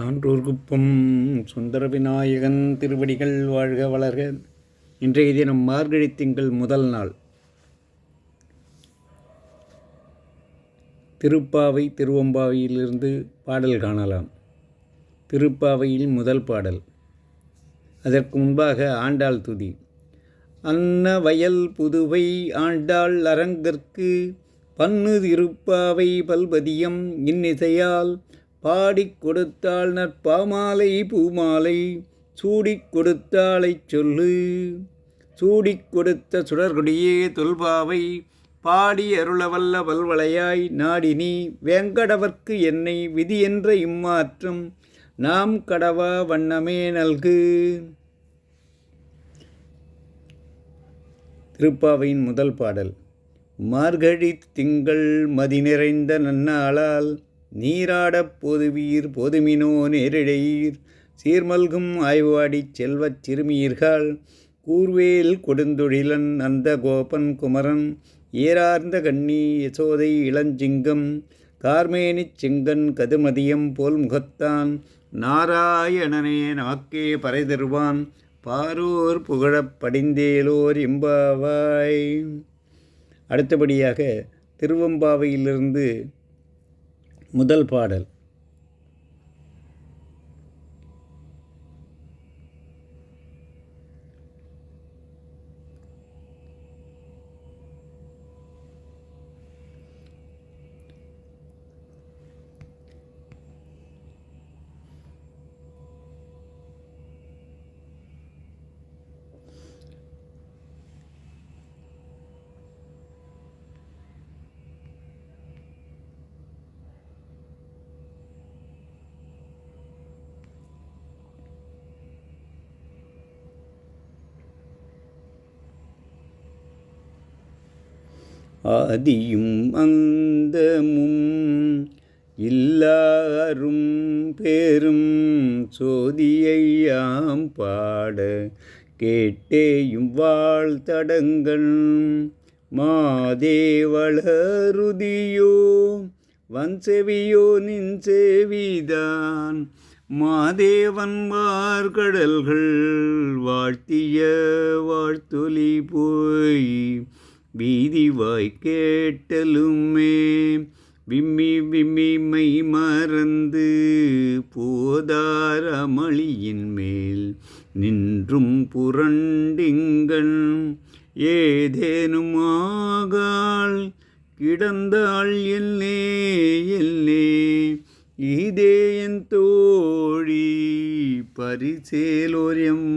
சான்றோர்குப்பம் சுந்தர விநாயகன் திருவடிகள் வாழ்க வளர்க. இன்றைய தினம் மார்கழி திங்கள் முதல் நாள். திருப்பாவை திருவம்பாவையிலிருந்து பாடல் காணலாம். திருப்பாவையில் முதல் பாடல். அதற்கு முன்பாக ஆண்டாள் துதி. அன்ன வயல் புதுவை ஆண்டாள் அரங்கற்கு பன்னு திருப்பாவை பல்பதியம் இன்னிசையால் பாடிக் கொடுத்தாள் நற்பாமாலை பூமாலை. சூடிக் கொடுத்தாளைச் சொல்லு. சூடிக் கொடுத்த சுடர்கொடியே தொல்பாவை. பாடி அருளவல்ல வல்வளையாய் நாடினி வேங்கடவர்க்கு என்னை விதி என்ற இம்மாற்றம் நாம் கடவா வண்ணமே நல்கு. திருப்பாவையின் முதல் பாடல் மார்கழி திங்கள் மதி நிறைந்த நன்னாளால் நீராடப் போதுவீர் போதுமினோ நேரிழையீர். சீர்மல்கும் ஆய்வாடிச் செல்வச் சிறுமியீர்கள். கூர்வேல் கொடுந்தொழிலன் அந்த கோபன் குமரன். ஏறார்ந்த கண்ணி யசோதை இளஞ்சிங்கம். கார்மேனிச் செங்கன் கதுமதியம் போல் முகத்தான். நாராயணனே நமக்கே பறை தருவான் பாரோர் புகழப் படிந்தேலோர் இம்பாவாய். அடுத்தபடியாக திருவம்பாவையிலிருந்து முதல் பாடல். ஆதியும் அந்தமும் இல்லாரும் பேரும் சோதியையாம் பாட கேட்டேயும் வாழ்த்தடங்கள் மாதேவளருதியோ வன்செவியோ நின் செவிதான் மாதேவன் மார்கடல்கள் வாழ்த்திய வாழ்த்தொலி போய் வீதிவாய் கேட்டலுமே. விம்மி விம்மி மை மறந்து போதார் அமளியின் மேல் நின்றும் புரண்டிங்கள் ஏதேனுமாகாள் கிடந்தாள் எல்லே எல்லே. இதே என் தோழி பரிசேலோரியம்